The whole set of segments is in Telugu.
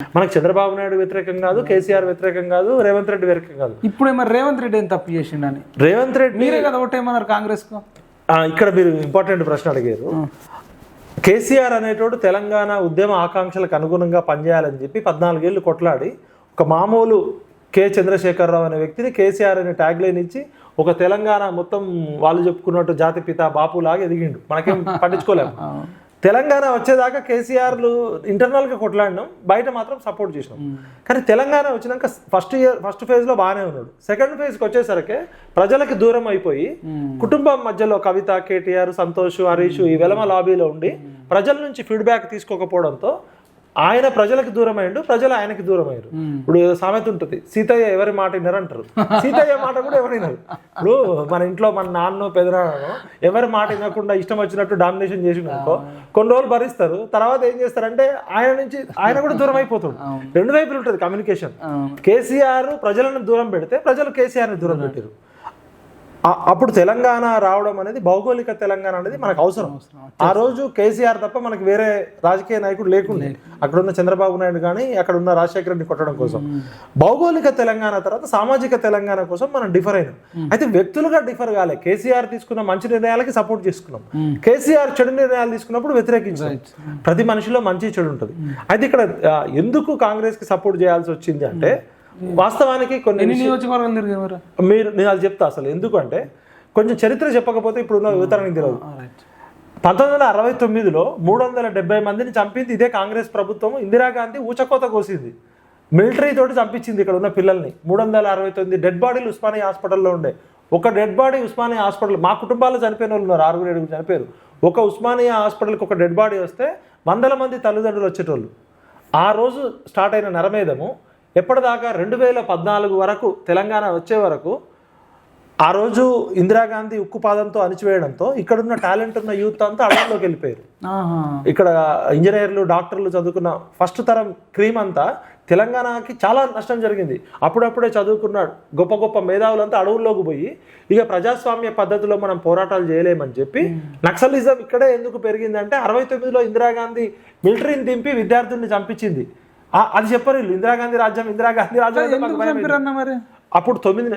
మనకు చంద్రబాబు నాయుడు వ్యతిరేకం కాదు కేసీఆర్ వ్యతిరేకం కాదు రేవంత్ రెడ్డి వ్యతిరేకం కాదు. ఇప్పుడు మరి రేవంత్ రెడ్డి ఏం తప్పు చేసిండని? రేవంత్ రెడ్డి మీరే కదా ఒకటేమన్నారు కాంగ్రెస్కు ఆ, ఇక్కడ మీరు ఇంపార్టెంట్ ప్రశ్న అడిగారు. కేసీఆర్ అనేటోడు తెలంగాణ ఉద్యమ ఆకాంక్షలకు అనుగుణంగా పనిచేయాలని చెప్పి పద్నాలుగేళ్ళు కొట్లాడి ఒక మామూలు కె చంద్రశేఖరరావు అనే వ్యక్తిని కేసీఆర్ అనే ట్యాగ్ లైన్ ఇచ్చి ఒక తెలంగాణ మొత్తం వాళ్ళు చెప్పుకున్నట్టు జాతిపిత బాపు లాగా ఎదిగిండు. మనకేం పట్టించుకోలేము. తెలంగాణ వచ్చేదాకా కేసీఆర్లు ఇంటర్నల్గా కొట్లాడినాం బయట మాత్రం సపోర్ట్ చేసినాం. కానీ తెలంగాణ వచ్చినాక ఫస్ట్ ఇయర్ ఫస్ట్ ఫేజ్లో బాగానే ఉన్నాడు. సెకండ్ ఫేజ్కి వచ్చేసరికి ప్రజలకి దూరం అయిపోయి కుటుంబం మధ్యలో కవిత కేటీఆర్ సంతోష్ హరీష్ ఈ వెలమ లాబీలో ఉండి ప్రజల నుంచి ఫీడ్బ్యాక్ తీసుకోకపోవడంతో ఆయన ప్రజలకు దూరం అయ్యిండు ప్రజలు ఆయనకి దూరం అయ్యారు ఇప్పుడు సామెత ఉంటుంది సీతయ్య ఎవరి మాట వినరు అంటారు సీతయ్య మాట కూడా ఎవరు వినరు. ఇప్పుడు మన ఇంట్లో మన నాన్న పెదనాన్నో ఎవరి మాట వినకుండా ఇష్టం వచ్చినట్టు డామినేషన్ చేసి అనుకో కొన్ని రోజులు భరిస్తారు తర్వాత ఏం చేస్తారంటే ఆయన నుంచి ఆయన కూడా దూరం అయిపోతాడు. రెండు వైపులు ఉంటుంది కమ్యూనికేషన్ కేసీఆర్ ప్రజలను దూరం పెడితే ప్రజలు కేసీఆర్ని దూరం పెట్టారు. అప్పుడు తెలంగాణ రావడం అనేది భౌగోళిక తెలంగాణ అనేది మనకు అవసరం. ఆ రోజు కేసీఆర్ తప్ప మనకి వేరే రాజకీయ నాయకుడు లేకుండే. అక్కడ ఉన్న చంద్రబాబు నాయుడు కానీ అక్కడ ఉన్న రాజశేఖర రెడ్డి కొట్టడం కోసం. భౌగోళిక తెలంగాణ తర్వాత సామాజిక తెలంగాణ కోసం మనం డిఫర్ అయినాం. అయితే వ్యక్తులుగా డిఫర్ కాలే. కేసీఆర్ తీసుకున్న మంచి నిర్ణయాలకి సపోర్ట్ చేసుకున్నాం. కేసీఆర్ చెడు నిర్ణయాలు తీసుకున్నప్పుడు వ్యతిరేకించాం. ప్రతి మనిషిలో మంచి చెడు ఉంటుంది. అయితే ఇక్కడ ఎందుకు కాంగ్రెస్కి సపోర్ట్ చేయాల్సి వచ్చింది అంటే వాస్తవానికి కొన్ని తిరిగారు మరి నేను అది చెప్తా అసలు. ఎందుకంటే కొంచెం చరిత్ర చెప్పకపోతే ఇప్పుడున్న యువతరానికి తెలియదు పంతొమ్మిది వందల అరవై తొమ్మిదిలో మూడు వందల డెబ్బై మందిని చంపింది ఇదే కాంగ్రెస్ ప్రభుత్వం. ఇందిరాగాంధీ ఊచకోత కోసింది. మిలిటరీ తోటి చంపించింది ఇక్కడ ఉన్న పిల్లల్ని. మూడు వందల అరవై తొమ్మిది డెడ్ బాడీలు ఉస్మానియా హాస్పిటల్లో ఉండే. ఒక డెడ్ బాడీ ఉస్మానియా హాస్పిటల్ మా కుటుంబాల్లో చనిపోయిన వాళ్ళు ఉన్నారు ఆరుగురు ఏడుగురు చనిపోయారు. ఒక ఉస్మానియా హాస్పిటల్కి ఒక డెడ్ బాడీ వస్తే వందల మంది తల్లిదండ్రులు వచ్చేటోళ్ళు. ఆ రోజు స్టార్ట్ అయిన నరమేధము. ఎప్పటిదాకా రెండు వేల పద్నాలుగు వరకు తెలంగాణ వచ్చే వరకు ఆ రోజు ఇందిరాగాంధీ ఉక్కుపాదంతో అణిచివేయడంతో ఇక్కడున్న టాలెంట్ ఉన్న యూత్ అంతా అడవుల్లోకి వెళ్ళిపోయారు. ఇక్కడ ఇంజనీర్లు డాక్టర్లు చదువుకున్న ఫస్ట్ తరం క్రీమ్ అంతా తెలంగాణకి చాలా నష్టం జరిగింది. అప్పుడప్పుడే చదువుకున్న గొప్ప గొప్ప మేధావులంతా అడవుల్లోకి పోయి ఇక ప్రజాస్వామ్య పద్ధతిలో మనం పోరాటాలు చేయలేమని చెప్పి నక్సలిజం ఇక్కడే ఎందుకు పెరిగిందంటే అరవై తొమ్మిదిలో ఇందిరాగాంధీ మిలిటరీని దింపి విద్యార్థుల్ని చంపించింది. అది చెప్పరు వీళ్ళు. ఇందిరాగాంధీ రాజ్యం ఇందిరాగాంధీ రాజ్యం మరి? అప్పుడు తొమ్మిది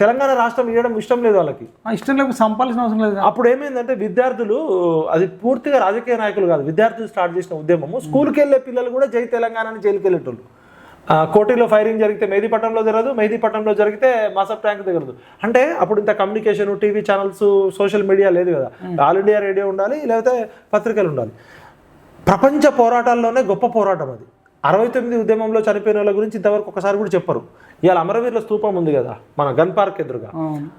తెలంగాణ రాష్ట్రం ఇవ్వడం ఇష్టం లేదు వాళ్ళకి. ఇష్టం లేకపోతే చంపాల్సిన అవసరం లేదు. అప్పుడు ఏమైందంటే విద్యార్థులు అది పూర్తిగా రాజకీయ నాయకులు కాదు విద్యార్థులు స్టార్ట్ చేసిన ఉద్యమము. స్కూల్కి వెళ్ళే పిల్లలు కూడా జై తెలంగాణ అని జైలుకి వెళ్ళేటోళ్ళు. కోటిలో ఫైరింగ్ జరిగితే మెహదీపట్నంలో జరగదు మెహదీపట్నంలో జరిగితే మాసప్ ట్యాంక్ జరగదు అంటే అప్పుడు ఇంత communication TV channels social media లేదు కదా. ఆల్ ఇండియా రేడియో ఉండాలి లేకపోతే పత్రికలు ఉండాలి. ప్రపంచ పోరాటాల్లోనే గొప్ప పోరాటం అది. అరవై తొమ్మిది ఉద్యమంలో చనిపోయిన వాళ్ళ గురించి ఇంతవరకు ఒకసారి కూడా చెప్పరు. ఇవాళ అమరవీరుల స్తూపం ఉంది కదా మన గన్ పార్క్ ఎదురుగా.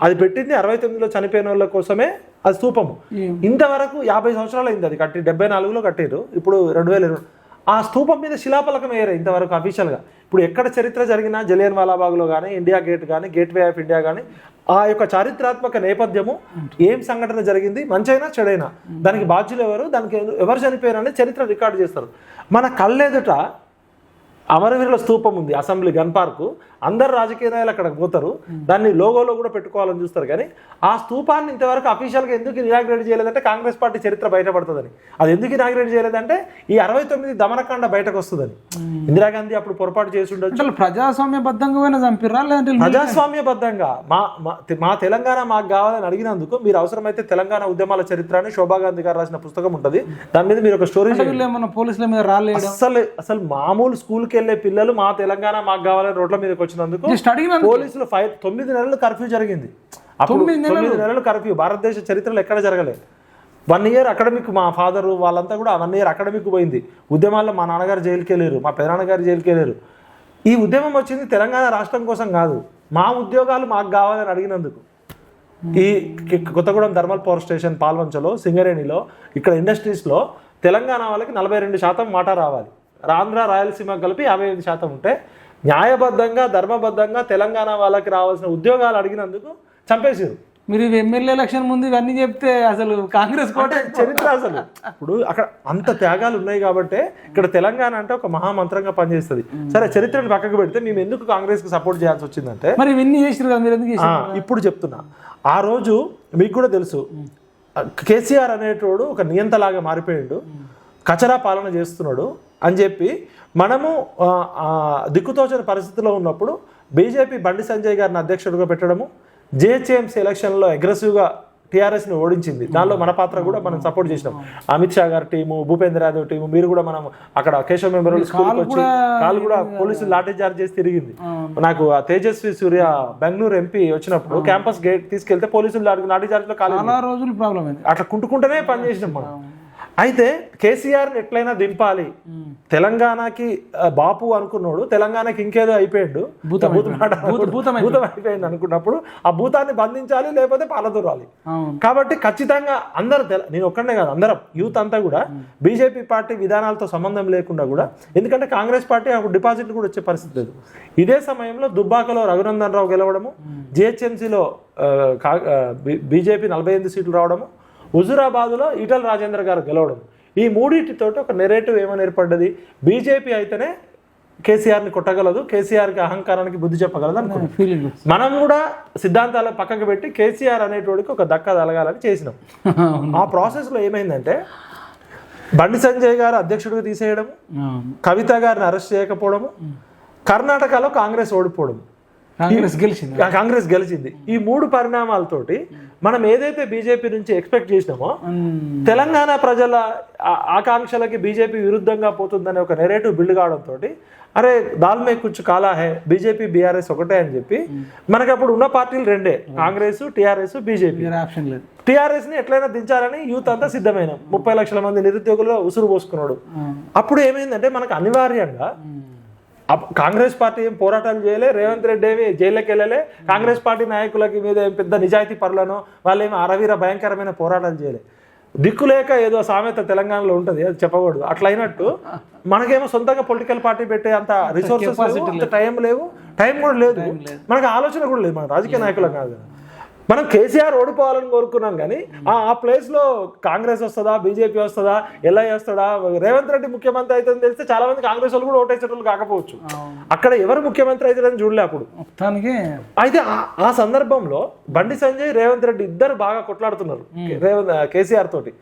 అది పెట్టింది అరవై తొమ్మిదిలో చనిపోయిన వాళ్ళ కోసమే అది స్తూపము ఏం? ఇంతవరకు యాభై సంవత్సరాలు అయింది అది కట్టి డెబ్బై నాలుగులో కట్టారు ఇప్పుడు రెండు వేల ఇరవై. ఆ స్తూపం మీద శిలాఫలకం వేయరు ఇంతవరకు అఫీషియల్గా ఇప్పుడు ఎక్కడ చరిత్ర జరిగినా జలియన్ వాలాబాగ్లో కానీ ఇండియా గేట్ కానీ గేట్ వే ఆఫ్ ఇండియా కానీ ఆ యొక్క చారిత్రాత్మక నేపథ్యము ఏం సంఘటన జరిగింది? మంచైనా చెడైనా? దానికి బాధ్యులు ఎవరు? దానికి ఎవరు చనిపోయారు అనేది చరిత్ర రికార్డు చేస్తారు. మన కళ్ళెదుట అమరవీరుల స్తూపం ఉంది అసెంబ్లీ గన్ పార్కు. అందరు రాజకీయ నాయకులు అక్కడికి పోతారు. దాన్ని లోగోలో కూడా పెట్టుకోవాలని చూస్తారు. కానీ ఆ స్తూపాన్ని ఇంతవరకు అఫీషియల్గా ఎందుకు ఇనాగ్రేట్ చేయలేదంటే కాంగ్రెస్ పార్టీ చరిత్ర బయటపడుతుందని. అది ఎందుకు ఇనాగ్రేట్ చేయలేదంటే ఈ అరవై తొమ్మిది దమనకాండ బయటకు వస్తుందని ఇందిరాగాంధీ అప్పుడు పొరపాటు చేసి ఉండొచ్చు. ప్రజాస్వామ్యబద్ధంగా లేదంటే ప్రజాస్వామ్యబద్ధంగా మా మా- తెలంగాణ మాకు కావాలని అడిగినందుకు మీరు అవసరమైతే తెలంగాణ ఉద్యమాల చరిత్ర అని శోభా గాంధీ గారు రాసిన పుస్తకం ఉంటుంది. దాని మీద మీరు ఒక స్టోరీ పోలీసుల మీద రాలేయడం అసలు అసలు మామూలు స్కూల్కి వెళ్ళే పిల్లలు మా తెలంగాణ మాకు కావాలని రోడ్ల మీదకి వచ్చినందుకు పోలీసులు ఫైవ్ తొమ్మిది నెలలు కర్ఫ్యూ జరిగింది. తొమ్మిది నెలలు. కర్ఫ్యూ. భారతదేశ చరిత్రలో ఎక్కడ జరగలేదు వన్ ఇయర్ అకాడమిక్ మా ఫాదర్ వాళ్ళంతా కూడా వన్ ఇయర్ అకాడమిక్ పోయింది. ఉద్యమాల్లో మా నాన్నగారు జైలుకి వెళ్ళారు మా పెదనాన్నగారు జైలుకి వెళ్ళారు. ఈ ఉద్యమం వచ్చింది తెలంగాణ రాష్ట్రం కోసం కాదు. మా ఉద్యోగాలు మాకు కావాలని అడిగినందుకు. ఈ కొత్తగూడెం థర్మల్ పవర్ స్టేషన్ పాల్వంచలో సింగరేణిలో ఇక్కడ ఇండస్ట్రీస్లో తెలంగాణ వాళ్ళకి నలభై రెండు శాతం వాటా రావాలి. ఆంధ్ర రాయలసీమ కలిపి యాభై ఐదు శాతం ఉంటే న్యాయబద్ధంగా ధర్మబద్ధంగా తెలంగాణ వాళ్ళకి రావాల్సిన ఉద్యోగాలు అడిగినందుకు చంపేసారు మీరు ఎమ్మెల్యే ఎలక్షన్ ముందు ఇవన్నీ చెప్తే అసలు కాంగ్రెస్ కోట చరిత్ర అసలు. ఇప్పుడు అక్కడ అంత త్యాగాలు ఉన్నాయి కాబట్టి ఇక్కడ తెలంగాణ అంటే ఒక మహామంత్రంగా పనిచేస్తుంది. సరే చరిత్రను పక్కకు పెడితే మేము ఎందుకు కాంగ్రెస్కి సపోర్ట్ చేయాల్సి వచ్చిందంటే మరి ఇవన్నీ చేసిరు కదా మీరు ఎందుకు ఇప్పుడు చెప్తున్నా. ఆ రోజు మీకు కూడా తెలుసు. కేసీఆర్ అనేటోడు ఒక నియంతలాగా మారిపోయాడు. కచరా పాలన చేస్తున్నాడు అని చెప్పి మనము దిక్కుతోచని పరిస్థితిలో ఉన్నప్పుడు బీజేపీ బండి సంజయ్ గారిని అధ్యక్షుడిగా పెట్టడము జిహెచ్ఎంసీ ఎలక్షన్లో అగ్రెసివ్గా టీఆర్ఎస్ని ఓడించింది. దానిలో మన పాత్ర కూడా మనం సపోర్ట్ చేసినాం. అమిత్ షా గారి టీము భూపేంద్ర యాదవ్ టీము మీరు కూడా మనం అక్కడ కేశవ్ మెమోరియల్ స్కూల్కి వచ్చి కాలు కూడా పోలీసులు లాఠీ చార్జ్ చేసి తిరిగింది. నాకు ఆ తేజస్వి సూర్య బెంగళూరు ఎంపీ వచ్చినప్పుడు క్యాంపస్ గేట్ తీసుకెళ్తే పోలీసులు లాఠీ- లాఠీ చార్జ్లో కాలు చాలా రోజులు ప్రాబ్లం అయింది అట్లా కుంటుకుంటూనే పనిచేసినాం మనం. అయితే కేసీఆర్ని ఎట్లయినా దింపాలి. తెలంగాణకి బాపు అనుకున్నాడు తెలంగాణకి ఇంకేదో అయిపోయాడు. భూతం అయిపోయింది అనుకున్నప్పుడు ఆ భూతాన్ని బంధించాలి లేకపోతే పాలదూరాలి కాబట్టి ఖచ్చితంగా అందరూ తెల నేను ఒక్కడే కాదు అందరం యూత్ అంతా కూడా బీజేపీ పార్టీ విధానాలతో సంబంధం లేకుండా కూడా ఎందుకంటే కాంగ్రెస్ పార్టీ అప్పుడు డిపాజిట్లు కూడా వచ్చే పరిస్థితి లేదు. ఇదే సమయంలో దుబ్బాకలో రఘునందన్ రావు గెలవడము జిహెచ్ఎంసీలో బీజేపీ నలభై ఎనిమిది సీట్లు రావడము హుజురాబాద్లో ఈటల రాజేంద్ర గారు గెలవడం. ఈ మూడింటితోటి ఒక నెరేటివ్ ఏమని ఏర్పడ్డది? బీజేపీ అయితేనే కేసీఆర్ని కొట్టగలదు కేసీఆర్కి అహంకారానికి బుద్ధి చెప్పగలదు అనుకున్నాం. మనం కూడా సిద్ధాంతాల పక్కకు పెట్టి కేసీఆర్ అనేటోడికి ఒక దక్క తలగాలని చేసినాం. ఆ ప్రాసెస్లో ఏమైందంటే బండి సంజయ్ గారు అధ్యక్షుడిగా తీసేయడం కవిత గారిని అరెస్ట్ చేయకపోవడము కర్ణాటకలో కాంగ్రెస్ ఓడిపోవడం కాంగ్రెస్ గెలిచింది. కాంగ్రెస్ గెలిచింది. ఈ మూడు పరిణామాలతోటి మనం ఏదైతే బీజేపీ నుంచి ఎక్స్పెక్ట్ చేసినామో తెలంగాణ ప్రజల ఆకాంక్షలకి బీజేపీ విరుద్ధంగా పోతుందనే ఒక నెరేటివ్ బిల్డ్ కావడంతో అరే దాల్మే కుచ్చు కాలా హే బీజేపీ బీఆర్ఎస్ ఒకటే అని చెప్పి మనకి అప్పుడు ఉన్న పార్టీలు రెండే కాంగ్రెస్ టీఆర్ఎస్ బీజేపీ. ఆప్షన్ లేదు. టీఆర్ఎస్ని ఎట్లయినా దించాలని యూత్ అంతా సిద్ధమైన. ముప్పై లక్షల మంది నిరుద్యోగులు ఉసురు పోసుకున్నాడు. అప్పుడు ఏమైందంటే మనకు అనివార్యంగా కాంగ్రెస్ పార్టీ ఏం పోరాటాలు చేయలే రేవంత్ రెడ్డి ఏమి జైల్లోకి వెళ్ళలే. కాంగ్రెస్ పార్టీ నాయకులకి మీద ఏం పెద్ద నిజాయితీ పరులను వాళ్ళు ఏమి అరవీర భయంకరమైన పోరాటాలు చేయలే. దిక్కు లేక ఏదో సామెత తెలంగాణలో ఉంటుంది అది చెప్పకూడదు. అట్లా అయినట్టు మనకేమో సొంతంగా పొలిటికల్ పార్టీ పెట్టే అంత రిసోర్సెస్ టైం లేవు. టైం కూడా లేదు. మనకు ఆలోచన కూడా లేదు మన రాజకీయ నాయకులం కదా. మనం కేసీఆర్ ఓడిపోవాలని కోరుకున్నాం కానీ ఆ ఆ ప్లేస్లో కాంగ్రెస్ వస్తుందా బీజేపీ వస్తుందా ఎల్ఐ వస్తుందా రేవంత్ రెడ్డి ముఖ్యమంత్రి అవుతుందని తెలిస్తే చాలా మంది కాంగ్రెస్ వాళ్ళు కూడా ఓటేసేటోళ్ళు కాకపోవచ్చు. అక్కడ ఎవరు ముఖ్యమంత్రి అవుతారని చూడలే అప్పుడు. మొత్తానికి అయితే ఆ- సందర్భంలో బండి సంజయ్ రేవంత్ రెడ్డి ఇద్దరు బాగా కొట్లాడుతున్నారు రేవంత్ కేసీఆర్ తోటి.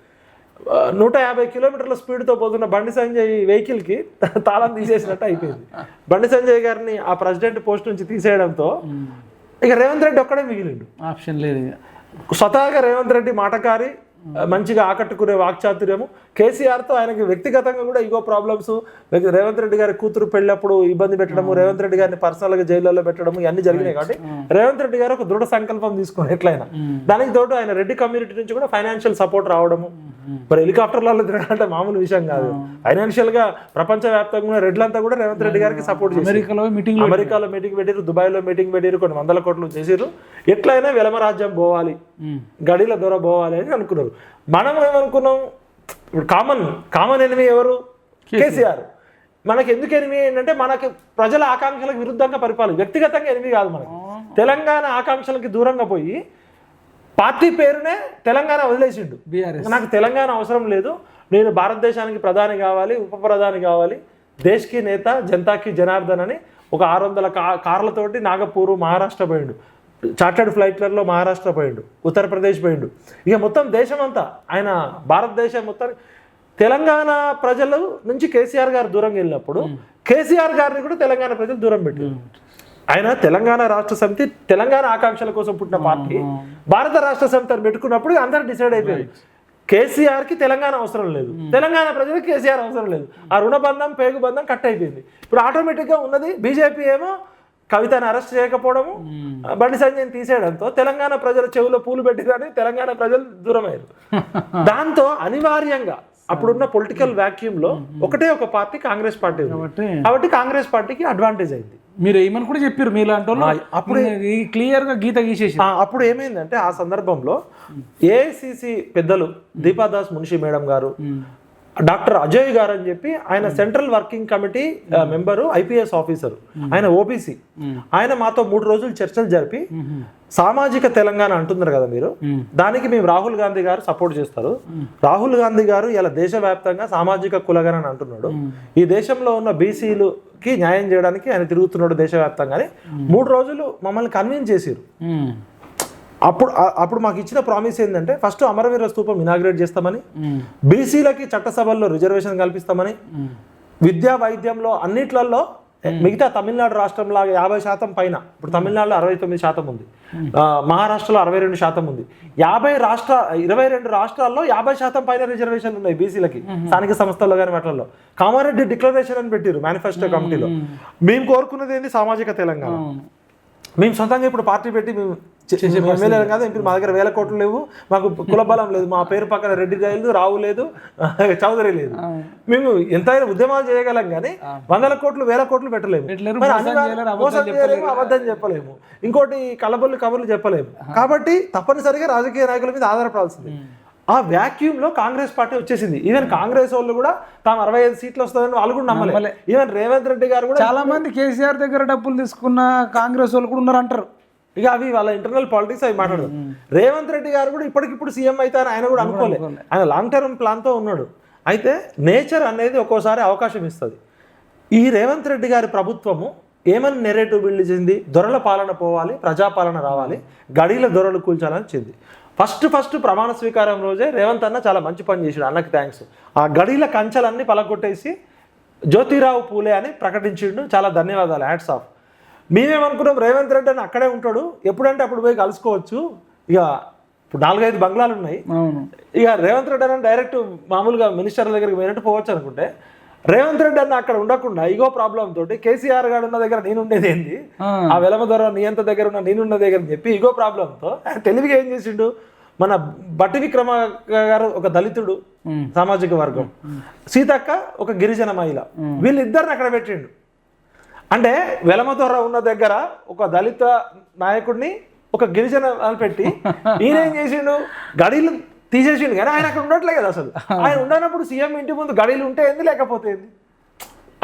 నూట యాభై కిలోమీటర్ల స్పీడ్తో పోతున్న బండి సంజయ్ వెహికల్కి తాళం తీసేసినట్టు అయిపోయింది. బండి సంజయ్ గారిని ఆ ప్రెసిడెంట్ పోస్ట్ నుంచి తీసేయడంతో ఇక రేవంత్ రెడ్డి ఒక్కడే మిగిలిండు. ఆప్షన్ లేదు స్వతహాగా రేవంత్ రెడ్డి మాటకారి మంచిగా ఆకట్టుకునే వాక్చాతుర్యము. కేసీఆర్తో ఆయనకి వ్యక్తిగతంగా కూడా ఇగో ప్రాబ్లమ్స్ రేవంత్ రెడ్డి గారి కూతురు పెళ్ళప్పుడు ఇబ్బంది పెట్టడము రేవంత్ రెడ్డి గారిని పర్సనల్గా జైల్లో పెట్టడము ఇవన్నీ జరిగినాయి కాబట్టి రేవంత్ రెడ్డి గారు ఒక దృఢ సంకల్పం తీసుకుని ఎట్లయినా. దానికి తోడు ఆయన రెడ్డి కమ్యూనిటీ నుంచి కూడా ఫైనాన్షియల్ సపోర్ట్ రావడము. మరి హెలికాప్టర్లలో తిరగాలంటే మామూలు విషయం కాదు. ఫైనాన్షియల్గా ప్రపంచ వ్యాప్తంగా రెడ్లంతా కూడా రేవంత్ రెడ్డి గారికి సపోర్ట్ అమెరికాలో మీటింగ్ అమెరికాలో మీటింగ్ పెట్టారు దుబాయ్లో మీటింగ్ పెట్టారు కొన్ని వందల కోట్లు చేసిర్రు ఎట్లయినా వెలమ రాజ్యం పోవాలి. గడిల దొర పోవాలి అని అనుకున్నారు. మనం ఏమనుకున్నాం? ఇప్పుడు కామన్ కామన్ ఎనిమి ఎవరు? కేసీఆర్. మనకి ఎందుకు ఎనిమి ఏంటంటే మనకి ప్రజల ఆకాంక్షలకు విరుద్ధంగా పరిపాలన వ్యక్తిగతంగా ఎనిమి కాదు మనకి. తెలంగాణ ఆకాంక్షలకి దూరంగా పోయి పార్టీ పేరునే తెలంగాణ వదిలేసిండు. బీఆర్ఎస్. నాకు తెలంగాణ అవసరం లేదు. నేను భారతదేశానికి ప్రధాని కావాలి ఉప ప్రధాని కావాలి. దేశ్కి నేత జనతాకి జనార్దన్ అని ఒక ఆరు వందల కా కార్లతోటి నాగపూర్ మహారాష్ట్ర పోయిండు. చార్టర్డ్ ఫ్లైట్లలో మహారాష్ట్ర పోయిండు. ఉత్తరప్రదేశ్ పోయిండు. ఇక మొత్తం దేశం అంతా ఆయన భారతదేశం మొత్తం తెలంగాణ ప్రజల నుంచి కేసీఆర్ గారు దూరంగా వెళ్ళినప్పుడు కేసీఆర్ గారిని కూడా తెలంగాణ ప్రజలు దూరం పెట్టారు. ఆయన తెలంగాణ రాష్ట్ర సమితి తెలంగాణ ఆకాంక్షల కోసం పుట్టిన పార్టీ. భారత రాష్ట్ర సమితి అని పెట్టుకున్నప్పుడు అందరూ డిసైడ్ అయిపోయారు. కేసీఆర్కి తెలంగాణ అవసరం లేదు. తెలంగాణ ప్రజలకు కేసీఆర్ అవసరం లేదు. ఆ రుణబంధం పేగు బంధం కట్ అయిపోయింది. ఇప్పుడు ఆటోమేటిక్గా ఉన్నది బీజేపీ ఏమో కవితను అరెస్ట్ చేయకపోవడము బండి సంజయ్ని తీసేయడంతో తెలంగాణ ప్రజల చెవులో పూలు పెట్టిరని తెలంగాణ ప్రజలు దూరమయ్యారు. దాంతో అనివార్యంగా అప్పుడున్న పొలిటికల్ వాక్యూమ్లో ఒకటే ఒక పార్టీ కాంగ్రెస్ పార్టీ కాబట్టి కాంగ్రెస్ పార్టీకి అడ్వాంటేజ్ అయింది. మీరు ఏమని కూడా చెప్పారు మీలాంటి వాళ్ళు అప్పుడే ఈ క్లియర్గా గీత గీసేసి అప్పుడు ఏమైందంటే ఆ సందర్భంలో ఏఐసిసి పెద్దలు దీపాదాస్ మున్షి మేడం గారు డాక్టర్ అజయ్ గారు అని చెప్పి ఆయన central working committee member IPS officer. ఆయన ఓబీసీ. ఆయన మాతో మూడు రోజులు చర్చలు జరిపి సామాజిక తెలంగాణ అంటున్నారు కదా మీరు. దానికి మేము రాహుల్ గాంధీ గారు సపోర్ట్ చేస్తారు. రాహుల్ గాంధీ గారు ఇలా దేశవ్యాప్తంగా సామాజిక కులగణ అని అంటున్నాడు ఈ దేశంలో ఉన్న బీసీలుకి న్యాయం చేయడానికి ఆయన తిరుగుతున్నాడు దేశవ్యాప్తంగా మూడు రోజులు మమ్మల్ని కన్విన్స్ చేసిరు అప్పుడు అప్పుడు మాకు ఇచ్చిన ప్రామిస్ ఏంటంటే ఫస్ట్ అమరవీర స్తూపం ఇనాగ్రేట్ చేస్తామని బీసీలకి చట్టసభల్లో రిజర్వేషన్ కల్పిస్తామని విద్యా వైద్యంలో అన్నిట్లలో మిగతా తమిళనాడు రాష్ట్రం లాగా యాభై శాతం పైన ఇప్పుడు తమిళనాడులో అరవై తొమ్మిది శాతం ఉంది. మహారాష్ట్రలో అరవై రెండు శాతం ఉంది. యాభై రాష్ట్ర ఇరవై రెండు రాష్ట్రాల్లో యాభై శాతం పైన రిజర్వేషన్లు ఉన్నాయి బీసీలకి స్థానిక సంస్థల్లో కానీ వాటిల్లో. కామారెడ్డి డిక్లరేషన్ అని పెట్టారు మేనిఫెస్టో కమిటీలో. మేము కోరుకున్నది ఏంది సామాజిక తెలంగాణ. మేము సొంతంగా ఇప్పుడు పార్టీ పెట్టి మేము ఎమ్మెల్యే కాదు ఎంపీ మా దగ్గర వేల కోట్లు లేవు మాకు కుల బలం లేదు మా పేరు పక్కన రెడ్డి లేదు రావు లేదు చౌదరి లేదు. మేము ఎంతైనా ఉద్యమాలు చేయగలం కానీ వందల కోట్లు వేల కోట్లు పెట్టలేము. మోసం చేయలేము అబద్ధం చెప్పలేము. ఇంకోటి కలబొల్లి కబుర్లు చెప్పలేము. కాబట్టి తప్పనిసరిగా రాజకీయ నాయకుల మీద ఆధారపడాల్సింది. ఆ vacuum లో కాంగ్రెస్ పార్టీ వచ్చేసింది. ఈవెన్ కాంగ్రెస్ వాళ్ళు కూడా తాము అరవై ఐదు సీట్లు వస్తుందని వాళ్ళు కూడా నమ్మలే. ఈవెన్ రేవంత్ రెడ్డి గారు కూడా చాలా మంది కేసీఆర్ దగ్గర డబ్బులు తీసుకున్న కాంగ్రెస్ వాళ్ళు కూడా ఉన్నారు అంటారు ఇక అవి వాళ్ళ ఇంటర్నల్ పాలిటిక్స్ అవి మాట్లాడదు. రేవంత్ రెడ్డి గారు కూడా ఇప్పటికిప్పుడు సీఎం అవుతారని ఆయన కూడా అనుకోలే. ఆయన లాంగ్ టర్మ్ ప్లాన్తో ఉన్నాడు. అయితే నేచర్ అనేది ఒక్కోసారి అవకాశం ఇస్తుంది. ఈ రేవంత్ రెడ్డి గారి ప్రభుత్వము ఏమని నెరేటివ్ బిల్డ్ చేసింది? దొరల పాలన పోవాలి ప్రజాపాలన రావాలి గడిల దొరలు కూల్చాలని చెంది ఫస్ట్ ఫస్ట్ ప్రమాణ స్వీకారం రోజే రేవంత్ అన్న చాలా మంచి పని చేసాడు అన్నకి థ్యాంక్స్ ఆ గడిల కంచెలన్నీ పలగొట్టేసి జ్యోతిరావు పూలే అని ప్రకటించిండు. చాలా ధన్యవాదాలు హ్యాట్స్ ఆఫ్ మేమేమనుకున్నాం రేవంత్ రెడ్డి అని అక్కడే ఉంటాడు. ఎప్పుడంటే అప్పుడు పోయి కలుసుకోవచ్చు. ఇక ఇప్పుడు నాలుగైదు బంగ్లాలు ఉన్నాయి. ఇక రేవంత్ రెడ్డి అని డైరెక్ట్ మామూలుగా మినిస్టర్ల దగ్గరికి పోయినట్టు పోవచ్చు అనుకుంటే రేవంత్ రెడ్డి అన్న అక్కడ ఉండకుండా ఇగో ప్రాబ్లం తోటి కేసీఆర్ గారు ఉన్న దగ్గర నేను ఉండేది ఏంది? ఆ. వెలమ ద్వారా నీ ఎంత దగ్గర ఉన్న నేనున్న దగ్గర అని చెప్పి ఇగో ప్రాబ్లంతో తెలివిగా ఏం చేసిండు? మన బట్టి విక్రమ గారు ఒక దళితుడు. సామాజిక వర్గం. సీతక్క ఒక గిరిజన మహిళ. వీళ్ళిద్దరిని అక్కడ పెట్టిండు. అంటే వెలమదొర ఉన్న దగ్గర ఒక దళిత నాయకుడిని ఒక గిరిజన పెట్టి ఈయన ఏం చేసిండు? గడీలు తీసేసిండు. కానీ ఆయన అక్కడ ఉండట్లే కదా అసలు. ఆయన ఉండనప్పుడు సీఎం ఇంటి ముందు గడీలు ఉంటే ఏంది లేకపోతే ఏంది?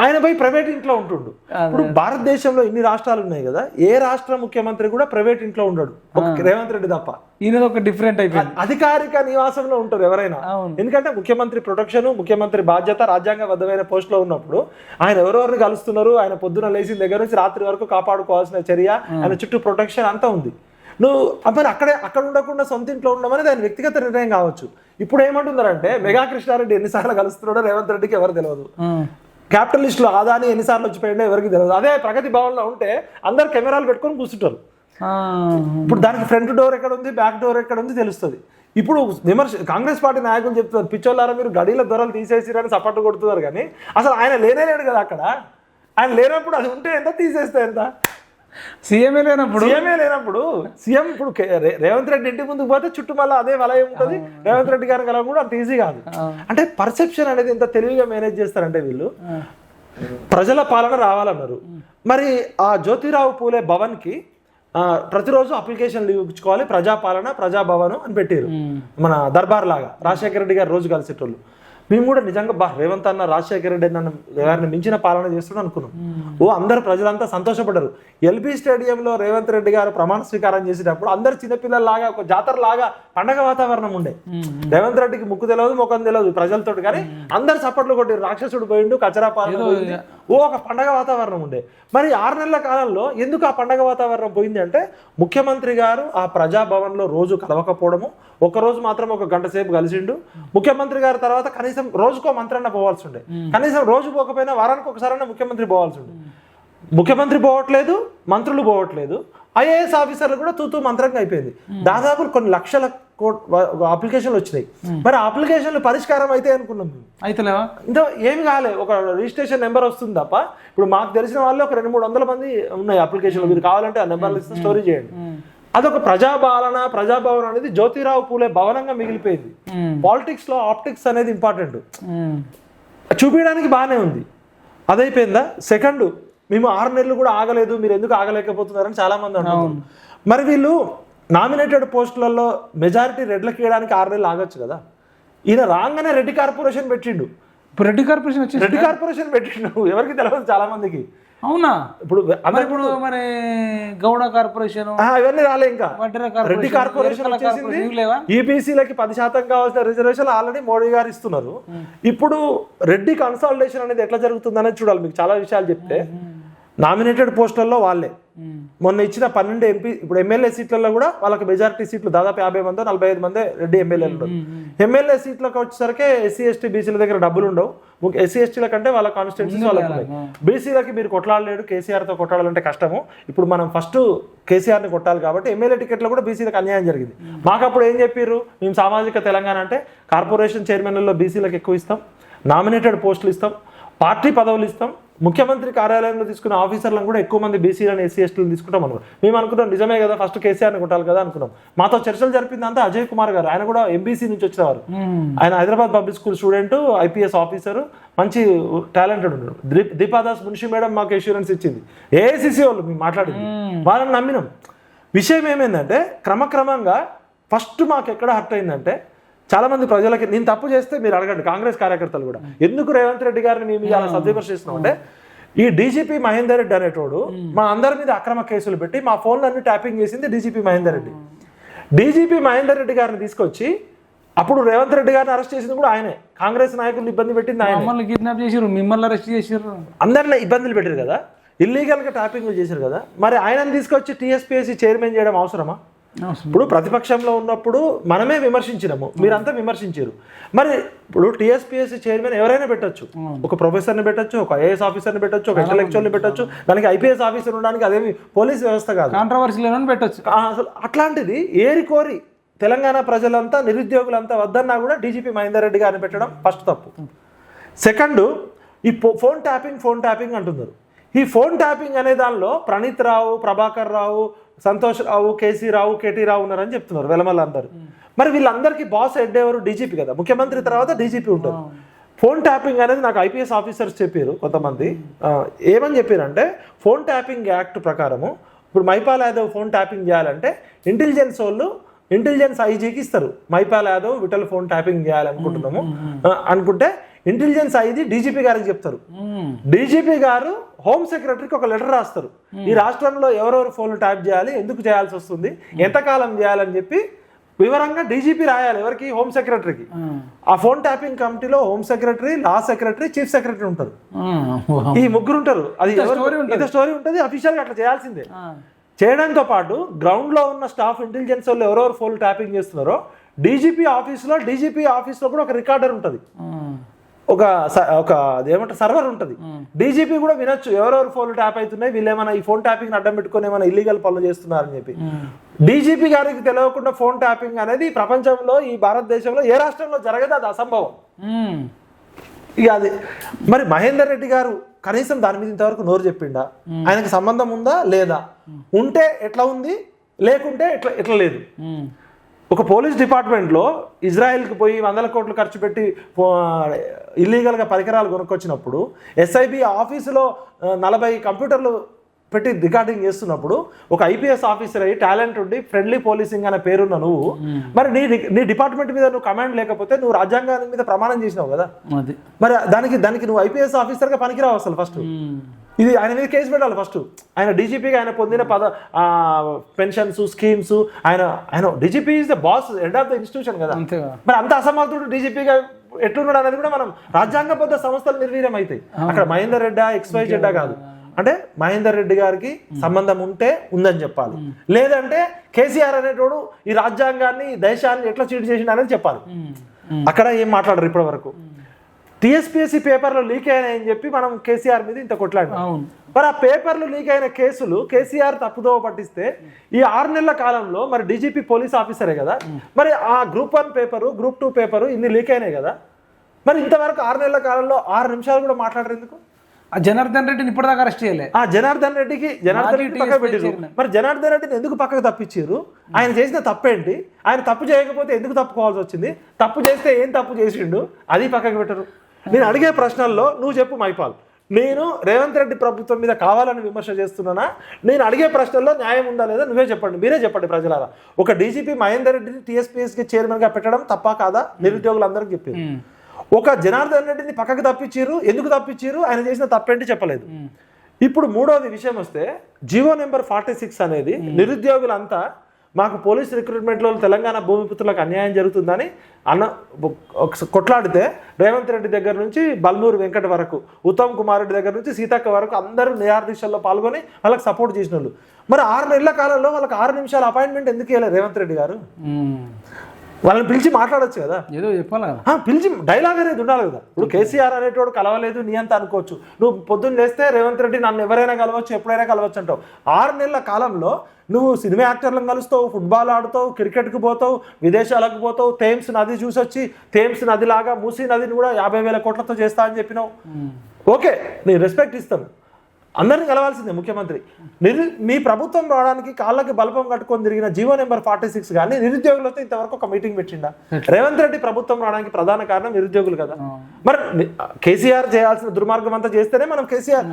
ఆయన పోయి ప్రైవేట్ ఇంట్లో ఉంటుండు. ఇప్పుడు భారతదేశంలో ఇన్ని రాష్ట్రాలు ఉన్నాయి కదా ఏ రాష్ట్ర ముఖ్యమంత్రి కూడా ప్రైవేట్ ఇంట్లో ఉండడు. ఒక రేవంత్ రెడ్డి తప్ప. ఈయనది ఒక డిఫరెంట్ అయిపోయింది. అధికారిక నివాసంలో ఉంటారు ఎవరైనా. ఎందుకంటే ముఖ్యమంత్రి ప్రొటెక్షన్ ముఖ్యమంత్రి బాధ్యత రాజ్యాంగబద్ధమైన పోస్ట్లో ఉన్నప్పుడు ఆయన ఎవరెవరిని కలుస్తున్నారు ఆయన పొద్దున లేచిన దగ్గర నుంచి రాత్రి వరకు కాపాడుకోవాల్సిన చర్య ఆయన చుట్టూ ప్రొటెక్షన్ అంతా ఉంది. నువ్వు మరి అక్కడే అక్కడ ఉండకుండా సొంత ఇంట్లో ఉండమని ఆయన వ్యక్తిగత నిర్ణయం కావచ్చు. ఇప్పుడు ఏమంటున్నారంటే మెగా కృష్ణారెడ్డి ఎన్నిసార్లు కలుస్తున్నాడో రేవంత్ రెడ్డికి ఎవరు తెలియదు ఆ. క్యాపిటలిస్ట్లో ఆదాని ఎన్నిసార్లు వచ్చిపోయిందో ఎవరికి తెలియదు అదే ప్రగతి భవన్లో ఉంటే అందరు కెమెరాలు పెట్టుకొని కూర్చుంటారు. ఇప్పుడు దానికి ఫ్రంట్ డోర్ ఎక్కడ ఉంది బ్యాక్ డోర్ ఎక్కడ ఉంది తెలుస్తుంది ఇప్పుడు విమర్శ కాంగ్రెస్ పార్టీ నాయకులు చెప్తున్నారు పిచ్చోళ్ళారా మీరు గడిల దొరలు తీసేసిరని సపోర్ట్ కొడుతున్నారు కానీ అసలు ఆయన లేనే లేడు కదా అక్కడ ఆయన లేనప్పుడు అది ఉంటే ఎంత తీసేస్తే ఎంత సీఎంఏ లేనప్పుడు? సీఎంఏ లేనప్పుడు సీఎం ఇప్పుడు రేవంత్ రెడ్డి ఇంటి ముందుకు పోతే చుట్టూ మళ్ళీ అదే వలయం ఉంటుంది. రేవంత్ రెడ్డి గారిని కలవడం కూడా అంత ఈజీ కాదు. అంటే పర్సెప్షన్ అనేది ఎంత తెలివిగా మేనేజ్ చేస్తారంటే వీళ్ళు ప్రజల పాలన రావాలన్నారు. మరి ఆ జ్యోతిరావు పూలే భవన్కి ప్రతిరోజు అప్లికేషన్ లీవ్ ఇచ్చుకోవాలి. ప్రజాపాలన ప్రజాభవన్ అని పెట్టారు మన దర్బార్ లాగా రాజశేఖర రెడ్డి గారు రోజు కలిసేటోళ్ళు. మేము కూడా నిజంగా బా రేవంత్ అన్న రాజశేఖర రెడ్డి అన్న గారిని మించిన పాలన చేస్తున్నాడు అనుకున్నాం. ఓ అందరు ప్రజలంతా సంతోషపడ్డారు. ఎల్బీ స్టేడియంలో రేవంత్ రెడ్డి గారు ప్రమాణ స్వీకారం చేసేటప్పుడు అందరు చిన్నపిల్లల్లాగా ఒక జాతర లాగా పండగ వాతావరణం ఉండే. రేవంత్ రెడ్డికి ముక్కు తెలియదు ముఖం తెలియదు ప్రజలతో కానీ అందరు చప్పట్లు కొట్టి రాక్షసుడు పోయిండు కచరా పాలన. ఓ ఒక పండగ వాతావరణం ఉండే. మరి ఆరు నెలల కాలంలో ఎందుకు ఆ పండగ వాతావరణం పోయింది అంటే ముఖ్యమంత్రి గారు ఆ ప్రజాభవన్లో రోజు కలవకపోవడము. ఒక రోజు మాత్రం ఒక గంట సేపు కలిసిండు. ముఖ్యమంత్రి గారి తర్వాత కనీసం రోజుకో మంత్రన్న పోవాల్సి ఉండే. కనీసం రోజు పోకపోయినా వారానికి ఒకసారైనా ముఖ్యమంత్రి పోవాల్సి ఉండే. ముఖ్యమంత్రి పోవట్లేదు మంత్రులు పోవట్లేదు. ఐఏఎస్ ఆఫీసర్లు కూడా తూతూ మంత్రంగా అయిపోయింది. దాదాపు కొన్ని లక్షల కోట్ అప్లికేషన్లు వచ్చినాయి. మరి అప్లికేషన్లు పరిష్కారం అయితే అనుకున్నాం మేము. అయితలేవా? ఇంత ఏమి కాలే. ఒక రిజిస్ట్రేషన్ నెంబర్ వస్తుంది తప్ప ఇప్పుడు మాకు తెలిసిన వాళ్ళు ఒక రెండు మూడు వందల మంది ఉన్నాయి అప్లికేషన్లు. మీరు కావాలంటే ఆ నెంబర్లు ఇస్తే స్టోరీ చేయండి. అదొక ప్రజాపాలన ప్రజాభవన్ అనేది జ్యోతిరావు పూలే భవనంగా మిగిలిపోయింది. పాలిటిక్స్లో ఆప్టిక్స్ అనేది ఇంపార్టెంట్. చూపించడానికి బాగానే ఉంది. అదైపోయిందా? సెకండ్ మేము ఆరు నెలలు కూడా ఆగలేదు. మీరు ఎందుకు ఆగలేకపోతున్నారని చాలా మంది అంటున్నారు మరి వీళ్ళు నామినేటెడ్ పోస్టులలో మెజారిటీ రెడ్లకి ఇవ్వడానికి ఆరు నెలలు ఆగొచ్చు కదా. ఈయన రాగానే రెడ్డి కార్పొరేషన్ పెట్టిండు. ఇప్పుడు రెడ్డి కార్పొరేషన్ వచ్చేసి రెడ్డి కార్పొరేషన్ పెట్టిండు. ఎవరికి తెలియదు చాలా మందికి. అవునా? ఇప్పుడు ఇప్పుడు మరి గౌడ కార్పొరేషన్ ఇవన్నీ రాలే ఇంకా. రెడ్డి కార్పొరేషన్ ఈబీసీలకి పది శాతం కావాల్సిన రిజర్వేషన్ ఆల్రెడీ మోడీ గారు ఇస్తున్నారు. ఇప్పుడు రెడ్డి కన్సాలిడేషన్ అనేది ఎట్లా జరుగుతుంది అనేది చూడాలి. మీకు చాలా విషయాలు చెప్తే. నామినేటెడ్ పోస్టులలో వాళ్ళే. మొన్న ఇచ్చిన పన్నెండు ఎంపీ ఇప్పుడు ఎమ్మెల్యే సీట్లలో కూడా వాళ్ళకి మెజారిటీ సీట్లు దాదాపు యాభై మంది నలభై ఐదు మంది రెడ్డి ఎమ్మెల్యేలు ఉండరు ఎమ్మెల్యే సీట్లకు వచ్చేసరికి ఎస్సీ ఎస్టీ బీసీల దగ్గర డబ్బులు ఉండవు. ఎస్సీ ఎస్టీల కంటే వాళ్ళ కాన్స్టిట్యూన్సీస్ వాళ్ళకి ఉన్నాయి. బీసీలకి మీరు కొట్లాడలేడు కేసీఆర్తో కొట్లాడాలంటే కష్టము. ఇప్పుడు మనం ఫస్ట్ కేసీఆర్ని కొట్టాలి కాబట్టి ఎమ్మెల్యే టికెట్లో కూడా బీసీలకు అన్యాయం జరిగింది. మాకు అప్పుడు ఏం చెప్పారు మేము సామాజిక తెలంగాణ అంటే కార్పొరేషన్ చైర్మన్లలో బీసీలకు ఎక్కువ ఇస్తాం. నామినేటెడ్ పోస్టులు ఇస్తాం. పార్టీ పదవులు ఇస్తాం. ముఖ్యమంత్రి కార్యాలయంలో తీసుకున్న ఆఫీసర్లను కూడా ఎక్కువ మంది బీసీలను ఎస్సీ ఎస్టీలను తీసుకుంటాం అనుకున్నాం. మేము అనుకున్నాం నిజమే కదా ఫస్ట్ కేసీఆర్ని కొట్టాలి కదా అనుకున్నాం. మాతో చర్చలు జరిపిందంతా అజయ్ కుమార్ గారు. ఆయన కూడా ఎంబీసీ నుంచి వచ్చినవారు. ఆయన Hyderabad public school student IPS officer మంచి టాలెంటెడ్ ఉన్నాడు. దీప్- దీపాదాస్ మున్షి మేడం మాకు ఎష్యూరెన్స్ ఇచ్చింది. ఏఐసిసి వాళ్ళు మేము మాట్లాడింది. వాళ్ళని నమ్మినాం. విషయం ఏమైందంటే క్రమక్రమంగా ఫస్ట్ మాకు ఎక్కడ హర్ట్ అయిందంటే చాలా మంది ప్రజలకి నేను తప్పు చేస్తే మీరు అడగండి కాంగ్రెస్ కార్యకర్తలు కూడా. ఎందుకు రేవంత్ రెడ్డి గారిని మేము ఇలా సద్విమర్శిస్తున్నాం అంటే ఈ డీజీపీ మహేందర్ రెడ్డి అనేటోడు మా అందరి మీద అక్రమ కేసులు పెట్టి మా ఫోన్లన్నీ ట్యాపింగ్ చేసింది డీజీపీ మహేందర్ రెడ్డి. డీజీపీ మహేందర్ రెడ్డి గారిని తీసుకొచ్చి అప్పుడు రేవంత్ రెడ్డి గారిని అరెస్ట్ చేసింది కూడా ఆయనే. కాంగ్రెస్ నాయకులు ఇబ్బంది పెట్టింది ఆయన. కిడ్నాప్ చేసిర్రు మిమ్మల్ని అరెస్ట్ చేసిర్రు. అందరిని ఇబ్బందులు పెట్టారు కదా. ఇల్లీగల్గా ట్యాపింగ్లు చేశారు కదా. మరి ఆయనను తీసుకొచ్చి టీఎస్పీఎస్సీ చైర్మన్ చేయడం అవసరమా? అవసరం. ఇప్పుడు ప్రతిపక్షంలో ఉన్నప్పుడు మనమే విమర్శించినాము. మీరంతా విమర్శించారు మరి ఇప్పుడు టీఎస్పీఎస్సీ చైర్మన్ ఎవరైనా పెట్టొచ్చు. ఒక ప్రొఫెసర్ని పెట్టొచ్చు ఒక ఐఏఎస్ ఆఫీసర్ని పెట్టొచ్చు ఒక ఇంటలెక్చువల్ని పెట్టొచ్చు. దానికి ఐపీఎస్ ఆఫీసర్ ఉండడానికి అదేమి పోలీస్ వ్యవస్థ కాదు. కాంట్రవర్సీ పెట్టొచ్చు. అసలు అట్లాంటిది ఏరి కోరి తెలంగాణ ప్రజలంతా నిరుద్యోగులంతా వద్దన్నా కూడా డీజీపీ మహేందర్ రెడ్డి గారిని పెట్టడం ఫస్ట్ తప్పు. సెకండ్ ఈ ఫోన్ ట్యాపింగ్ ఫోన్ ట్యాపింగ్ అంటున్నారు. ఈ ఫోన్ ట్యాపింగ్ అనే దానిలో ప్రణీత్ రావు ప్రభాకర్ రావు సంతోష్ రావు కేసీ రావు కేటీ రావు ఉన్నారని చెప్తున్నారు వెలమల్ల అందరు. మరి వీళ్ళందరికీ బాస్ హెడ్ ఎవరు? డీజీపీ కదా. ముఖ్యమంత్రి తర్వాత డీజీపీ ఉంటారు. ఫోన్ ట్యాపింగ్ అనేది నాకు ఐపీఎస్ ఆఫీసర్స్ చెప్పారు కొంతమంది. ఏమని చెప్పారంటే ఫోన్ ట్యాపింగ్ యాక్ట్ ప్రకారము ఇప్పుడు మైపాల్ యాదవ్ ఫోన్ ట్యాపింగ్ చేయాలంటే ఇంటెలిజెన్స్ వాళ్ళు ఇంటెలిజెన్స్ ఐజీకి ఇస్తారు. మైపాల్ యాదవ్ విటల్ ఫోన్ ట్యాపింగ్ చేయాలనుకుంటున్నాము. అనుకుంటే ఇంటెలిజెన్స్ ఐజీ డీజీపీ గారికి చెప్తారు. డీజీపీ గారు హోమ్ సెక్రటరీకి ఒక లెటర్ రాస్తారు ఈ రాష్ట్రంలో ఎవరెవరు ఫోన్లు ట్యాప్ చేయాలి ఎందుకు చేయాల్సి వస్తుంది ఎంతకాలం చేయాలని చెప్పి వివరంగా డీజీపీ రాయాలి ఎవరికి హోమ్ సెక్రటరీకి ఆ. ఆ ఫోన్ ట్యాపింగ్ కమిటీలో home secretary law secretary chief secretary ఉంటారు ఆ. ఈ ముగ్గురు ఉంటారు అది. ఇంత స్టోరీ ఉంటుంది అఫీషియల్గా అట్లా చేయాల్సిందే. చేయడంతో పాటు గ్రౌండ్లో ఉన్న స్టాఫ్ ఇంటెలిజెన్స్ వాళ్ళు ఎవరెవరు ఫోన్ ట్యాపింగ్ చేస్తున్నారో డీజీపీ ఆఫీస్లో డీజీపీ ఆఫీస్లో కూడా ఒక రికార్డర్ ఉంటుంది. ఒక ఒక అదేమంటారు సర్వర్ ఉంటుంది. డీజీపీ కూడా వినొచ్చు ఎవరెవరు ఫోన్లు ట్యాప్ అవుతున్నాయి వీళ్ళు ఏమైనా ఈ ఫోన్ ట్యాపింగ్ అడ్డం పెట్టుకొని ఏమైనా ఇల్లీగల్ పనులు చేస్తున్నారని చెప్పి. డీజీపీ గారికి తెలియకుండా ఫోన్ ట్యాపింగ్ అనేది ప్రపంచంలో ఈ భారతదేశంలో ఏ రాష్ట్రంలో జరగదు అది అసంభవం. ఇక అది మరి మహేందర్ రెడ్డి గారు కనీసం దాని మీద ఇంతవరకు నోరు చెప్పిండా? ఆయనకి సంబంధం ఉందా లేదా? ఉంటే ఎట్లా ఉంది లేకుంటే ఎట్లా ఎట్లా లేదు. ఒక పోలీస్ డిపార్ట్మెంట్లో ఇజ్రాయెల్కి పోయి వందల కోట్లు ఖర్చు పెట్టి ఇల్లీగల్గా పరికరాలు కొనుక్కొచ్చినప్పుడు ఎస్ఐబి ఆఫీసులో నలభై కంప్యూటర్లు పెట్టి రికార్డింగ్ చేస్తున్నప్పుడు ఒక ఐపీఎస్ ఆఫీసర్ అయ్యి టాలెంట్ ఉండి ఫ్రెండ్లీ పోలీసింగ్ అనే పేరున్న నువ్వు మరి నీ నీ డిపార్ట్మెంట్ మీద నువ్వు కమాండ్ లేకపోతే నువ్వు రాజ్యాంగాన్ని మీద ప్రమాణం చేసినావు కదా? మరి దానికి దానికి నువ్వు ఐపీఎస్ ఆఫీసర్గా పనికిరావు అసలు ఫస్ట్. ఇది ఆయన మీద కేసు పెట్టాలి ఫస్ట్. ఆయన డీజీపీగా ఆయన పొందిన పద పెన్షన్స్ స్కీమ్స్ ఆయన ఆయన DGP is the boss head of the institution కదా. మరి అంత అసమర్థుడు డీజీపీగా ఎట్లున్నాడు అనేది కూడా మనం రాజ్యాంగబద్ధ సంస్థలు నిర్వీర్యం అవుతాయి. అక్కడ మహేందర్ రెడ్డా ఎక్స్వై జెడ్డా కాదు. అంటే మహేందర్ రెడ్డి గారికి సంబంధం ఉంటే ఉందని చెప్పాలి. లేదంటే కేసీఆర్ అనేటోడు ఈ రాజ్యాంగాన్ని దేశాన్ని ఎట్లా చీట్ చేసిండు అనేది చెప్పాలి. అక్కడ ఏం మాట్లాడరు ఇప్పటి వరకు. టీఎస్పీఎస్సీ పేపర్లో లీక్ అయినాయని చెప్పి మనం కేసీఆర్ మీద ఇంత కొట్లాడినాం. మరి ఆ పేపర్లు లీక్ అయిన కేసులు కేసీఆర్ తప్పుదోవ పట్టిస్తే ఈ ఆరు నెలల కాలంలో మరి డీజీపీ పోలీస్ ఆఫీసరే కదా? మరి ఆ group one paper group two paper ఇన్ని లీక్ అయినాయి కదా? మరి ఇంతవరకు ఆరు నెలల కాలంలో ఆరు నిమిషాలు కూడా మాట్లాడరు ఎందుకు? జనార్దన్ రెడ్డిని ఇప్పటిదాకా అరెస్ట్ చేయలే. ఆ జనార్దన్ రెడ్డికి జనార్దన్ రెడ్డి పక్కకు పెట్టిరు. మరి జనార్దన్ రెడ్డిని ఎందుకు పక్కకు తప్పించారు ఆయన చేసిన తప్పేంటి? ఆయన తప్పు చేయకపోతే ఎందుకు తప్పుకోవాల్సి వచ్చింది? తప్పు చేస్తే ఏం తప్పు చేసిండు? అది పక్కకు పెట్టరు. నేను అడిగే ప్రశ్నల్లో నువ్వు చెప్పు మైపాల్ నేను రేవంత్ రెడ్డి ప్రభుత్వం మీద కావాలని విమర్శ చేస్తున్నానా? నేను అడిగే ప్రశ్నల్లో న్యాయం ఉందా లేదా నువ్వే చెప్పండి. మీరే చెప్పండి ప్రజలారా. ఒక డీజీపీ మహేందర్ రెడ్డిని టీఎస్పీఎస్కి చైర్మన్గా పెట్టడం తప్పా కాదా? నిరుద్యోగులందరికీ చెప్పారు మ్మ్. ఒక జనార్దన్ రెడ్డిని పక్కకు తప్పించారు ఎందుకు తప్పించారు ఆయన చేసిన తప్పేంటి చెప్పలేదు. ఇప్పుడు మూడోది విషయం వస్తే జియో నెంబర్ ఫార్టీ సిక్స్ అనేది నిరుద్యోగులంతా మాకు పోలీస్ రిక్రూట్మెంట్లో తెలంగాణ భూమిపుత్రులకు అన్యాయం జరుగుతుందని అన్న కొట్లాడితే రేవంత్ రెడ్డి దగ్గర నుంచి బల్మూరు వెంకట వరకు ఉత్తమ్ కుమార్ రెడ్డి దగ్గర నుంచి సీతక్క వరకు అందరూ నిరాదీక్షల్లో పాల్గొని వాళ్ళకి సపోర్ట్ చేసిన వాళ్ళు మరి ఆరు నెలల కాలంలో వాళ్ళకి ఆరు నిమిషాల అపాయింట్మెంట్ ఎందుకు ఇవ్వలేదు రేవంత్ రెడ్డి గారు. వాళ్ళని పిలిచి మాట్లాడొచ్చు కదా. ఏదో చెప్పాలి? పిలిచి డైలాగ్ అనేది ఉండాలి కదా. ఇప్పుడు కేసీఆర్ అనేటోడు కలవలేదు నీ అంత అనుకోవచ్చు. నువ్వు పొద్దున్న లేస్తే రేవంత్ రెడ్డి నన్ను ఎవరైనా కలవచ్చు ఎప్పుడైనా కలవచ్చు అంటావు. ఆరు నెలల కాలంలో నువ్వు సినిమా యాక్టర్లను కలుస్తావు ఫుట్బాల్ ఆడుతావు క్రికెట్కి పోతావు విదేశాలకు పోతావు థేమ్స్ నది చూసొచ్చి థేమ్స్ నది లాగా మూసీ నదిని కూడా యాభై వేల కోట్లతో చేస్తా అని చెప్పినావు. ఓకే నీ రెస్పెక్ట్ ఇస్తాం అందరిని కలవాల్సిందే ముఖ్యమంత్రి. నిరు మీ ప్రభుత్వం రావడానికి కాళ్ళకి బలపం కట్టుకొని తిరిగిన జీవో నెంబర్ ఫార్టీ సిక్స్ కానీ నిరుద్యోగులతో ఇంతవరకు ఒక మీటింగ్ పెట్టిండా? రేవంత్ రెడ్డి ప్రభుత్వం రావడానికి ప్రధాన కారణం నిరుద్యోగులు కదా. మరి కేసీఆర్ చేయాల్సిన దుర్మార్గం అంతా చేస్తేనే మనం కేసీఆర్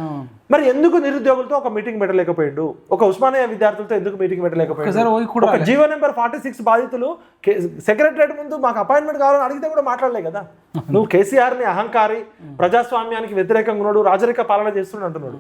మరి ఎందుకు నిరుద్యోగులతో ఒక మీటింగ్ పెట్టలేకపోయిండు? ఒక ఉస్మానియా విద్యార్థులతో ఎందుకు మీటింగ్ పెట్టలేకపోయిండు? జీవో నెంబర్ ఫార్టీ సిక్స్ బాధితులు సెక్రటరేట్ ముందు మాకు అపాయింట్మెంట్ కావాలని అడిగితే కూడా మాట్లాడలే కదా. నువ్వు కేసీఆర్ని అహంకారి ప్రజాస్వామ్యానికి వ్యతిరేకంగా ఉన్నాడు రాజరిక పాలన చేస్తున్నాడు అంటున్నాడు.